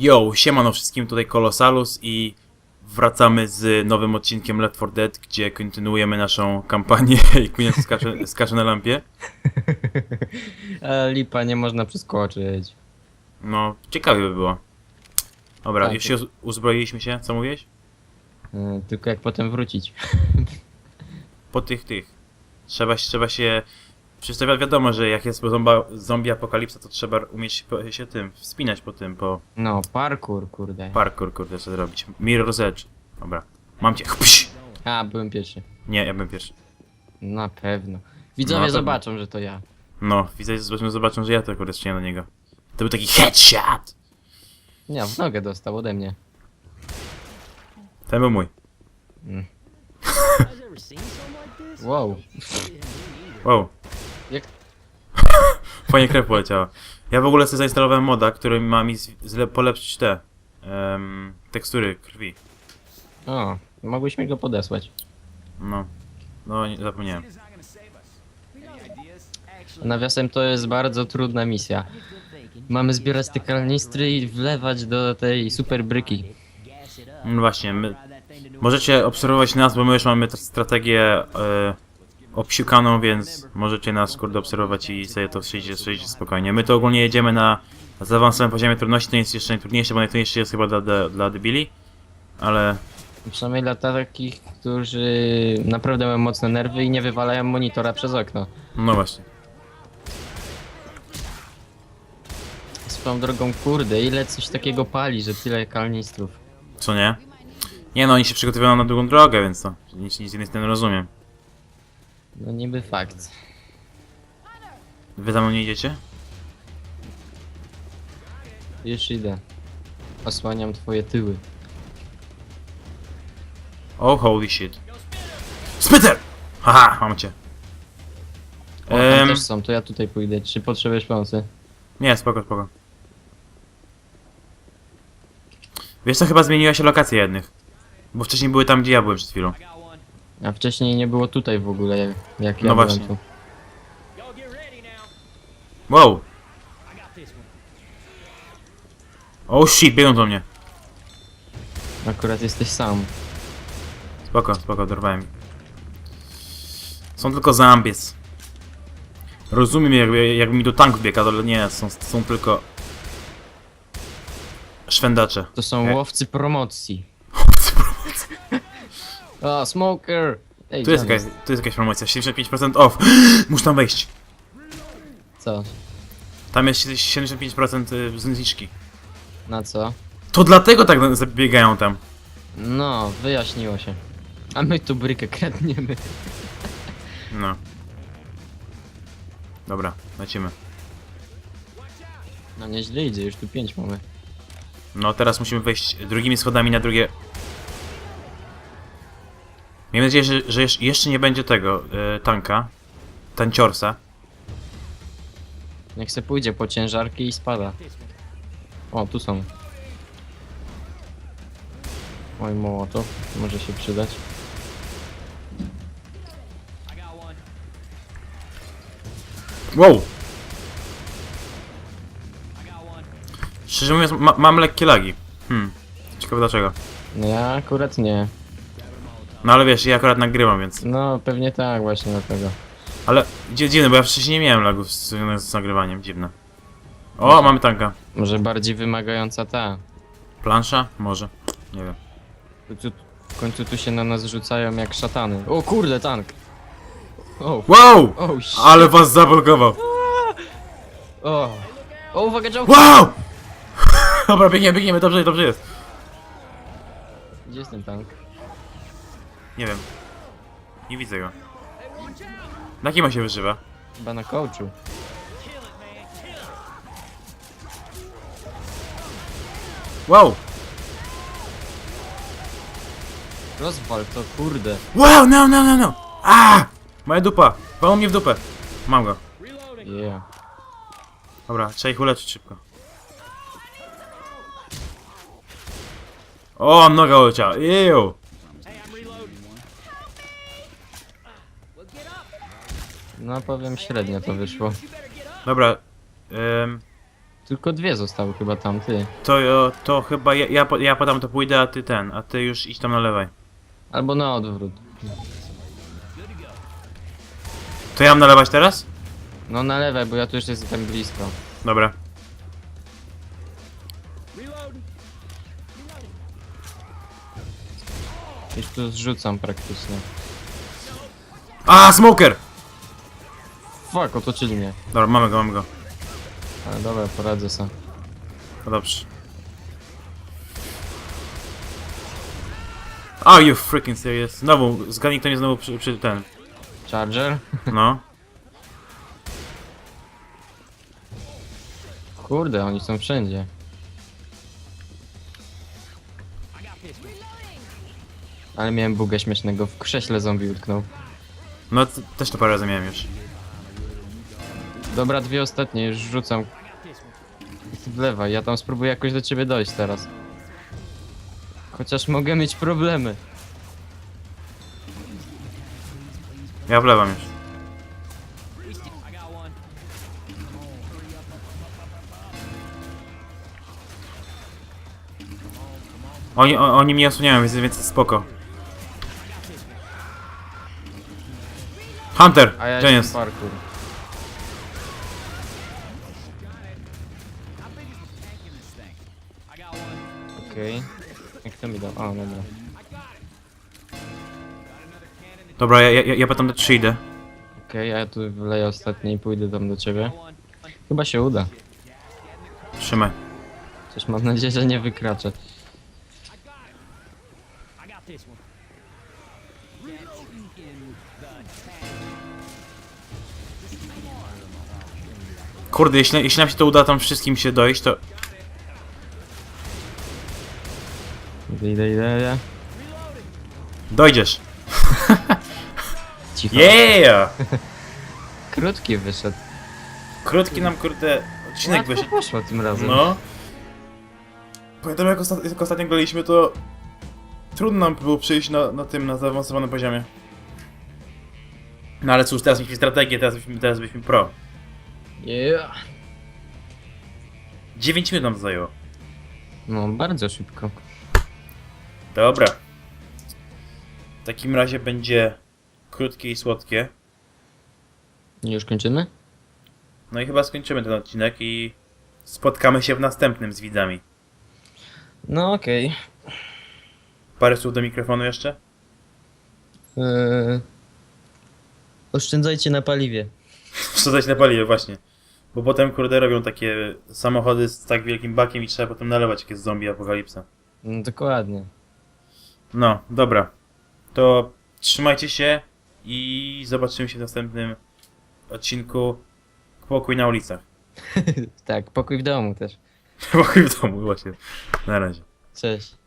Yo, siemano wszystkim, tutaj Kolosalus i wracamy z nowym odcinkiem Left 4 Dead, gdzie kontynuujemy naszą kampanię i Queen skacze, skacze na lampie. E, lipa, nie można przeskoczyć. No, ciekawie by było. Dobra, Tak. już się uz- uzbroiliśmy się, co mówiłeś? E, tylko jak potem wrócić. Po tych, tych. Trzeba, trzeba się... Przecież to wi- wiadomo, że jak jest zomba, zombie apokalipsa, to trzeba umieć się, po- się tym, wspinać po tym, po No, parkour, kurde. parkour, kurde, co zrobić. Mirror's Edge. Dobra. Mam cię. Psz! A, byłem pierwszy. Nie, ja byłem pierwszy. Na pewno. Widzowie No, to- zobaczą, że to ja. No, widzę, zobaczmy, zobaczą, że ja to akurat strzeliłem na niego. To był taki headshot! Nie, w nogę dostał ode mnie. Ten był mój. Wow. Wow. Jak... Fajnie krew poleciała. Ja w ogóle sobie zainstalowałem moda, który ma mi zle- polepszyć te em, tekstury krwi. O, mogłeś mi go podesłać. No. No, nie, zapomniałem. Nawiasem to jest bardzo trudna misja. Mamy zbierać te kanistry i wlewać do tej super bryki. No właśnie, my, możecie obserwować nas, bo my już mamy tę strategię e, obsiukaną, więc możecie nas kurde obserwować i sobie to przejdzie, spokojnie. My to ogólnie jedziemy na zaawansowanym poziomie trudności, to jest jeszcze najtrudniejsze, bo najtrudniejsze jest chyba dla, dla, dla debili, ale Przynajmniej dla takich, którzy naprawdę mają mocne nerwy i nie wywalają monitora przez okno. no właśnie. Swoją drogą, kurde, ile coś takiego pali, że tyle kanistrów. Co nie? Nie no, oni się przygotowują na długą drogę, więc to nic, nic, nic nie rozumiem. No niby fakt. Wy za mną nie idziecie? Już idę. Osłaniam twoje tyły. Oh holy shit. Spyter! Haha, mam cię. O, tam Em, też są, to ja tutaj pójdę. Czy potrzebujesz pomocy? nie, spoko, spoko. Wiesz co, chyba zmieniła się lokacja jednych. Bo wcześniej były tam, gdzie ja byłem przed chwilą. A wcześniej nie było tutaj w ogóle, jak, jak ja No byłem właśnie. tu. Wow! Oh shit, biegną do mnie. Akurat jesteś sam. Spoko, spoko, dorwałem. Są tylko zombies. Rozumiem, jakby, jakby mi do tanku biegł, ale nie, są, są tylko... Szwendacze. To są E. łowcy promocji. O, smoker! Ej, Tu jest on jakaś, tu jest jakaś promocja, 75% off. Muszę tam wejść. Co? Tam jest 75% y, zniżki. Na co? To dlatego tak zabiegają tam. No, wyjaśniło się. A my tu brykę kradniemy. No. Dobra, lecimy. No nieźle idzie, już tu pięć mamy. No teraz musimy wejść drugimi schodami na drugie. Miejmy nadzieję, że, że jeszcze- nie będzie tego e, tanka. Tanciorsa. Niech se pójdzie po ciężarki i spada. O, tu są. Oj, mołotow. Może się przydać. Wow! Szczerze mówiąc, ma, mam lekkie lagi. Hmm. Ciekawe dlaczego. No ja akurat nie. No ale wiesz, ja akurat nagrywam, więc. No, pewnie tak właśnie dlatego. Ale dzi- dziwne, bo ja wcześniej nie miałem lagów związanych z nagrywaniem, dziwne. O, mamy tanka. Może bardziej wymagająca ta. Plansza? Może. Nie wiem. Tu, tu, w końcu tu się na nas rzucają jak szatany. O kurde, tank! O, Wow! o. Ale was zablokował! O, o uwaga, Joe! Wow! Dobra, biegniemy, biegniemy, dobrze, dobrze jest. Gdzie jest ten tank? Nie wiem. Nie widzę go. Na kim on się wyżywa? Chyba na coachu. Wow! Rozwal to, kurde. Wow, no, no, no, no! A! Moja dupa! Walą mnie w dupę. Mam go. Yeah. Dobra, trzeba ich uleczyć szybko. O, noga uleciała. Ew. No powiem średnio to wyszło. Dobra. Um, Tylko dwie zostały chyba tam, ty. To, o, to chyba ja, ja, po- ja potem to pójdę, a ty ten, a ty już idź tam nalewaj. Albo na odwrót. To ja mam nalewać teraz? No na lewe, bo ja tu już jestem blisko. Dobra. Już tu zrzucam praktycznie. A, smoker! Fuck, otoczyli mnie. Dobra, mamy go, mamy go. Ale dobra, poradzę sobie. No dobrze. Are you freaking serious? Znowu, zgadnij kto mnie znowu przy, przy ten. Charger? No. Kurde, oni są wszędzie. Ale miałem buga śmiesznego, w krześle zombie utknął. No, t- też to parę razy miałem już. Dobra, dwie ostatnie, już rzucam. W lewa, ja tam spróbuję jakoś do ciebie dojść teraz. Chociaż mogę mieć problemy. Ja wlewam już. Oni, o, oni mnie osłaniają, więc, więc spoko. Hunter! A ja Gdzie jestem jest? parkour. Okej. Jak to mi dał? A, dobra. Dobra, ja, ja, ja potem do trzy idę. Okej, a ja tu wleję ostatnie i pójdę tam do ciebie. Chyba się uda. Trzymaj. Coś mam nadzieję, że nie wykraczę. Kurde, jeśli, jeśli nam się to uda tam wszystkim się dojść, to... Idę, idę, idę, idę. Dojdziesz. Cicho. Yeah! Krótki wyszedł. Krótki nam, kurde, odcinek Łatwo wyszedł. poszło tym razem. No. Pamiętam jak, osta jak ostatnio graliśmy, to trudno nam było przejść na, na tym, na zaawansowanym poziomie. No ale cóż, teraz mieliśmy strategię, teraz byśmy, teraz byśmy pro. Yeah. 9 minut nam zajęło. No, bardzo szybko. Dobra. W takim razie będzie krótkie i słodkie. I Już kończymy? No i chyba skończymy ten odcinek i spotkamy się w następnym z widzami. No okej. Parę słów do mikrofonu jeszcze? Eee... Oszczędzajcie na paliwie. Wsadzać na paliwie, właśnie. Bo potem, kurde, robią takie samochody z tak wielkim bakiem i trzeba potem nalewać, jak jest zombie apokalipsa. No dokładnie. No, dobra. To trzymajcie się i zobaczymy się w następnym odcinku Pokój na ulicach. tak, pokój w domu też. Pokój w domu, właśnie. Na razie. Cześć.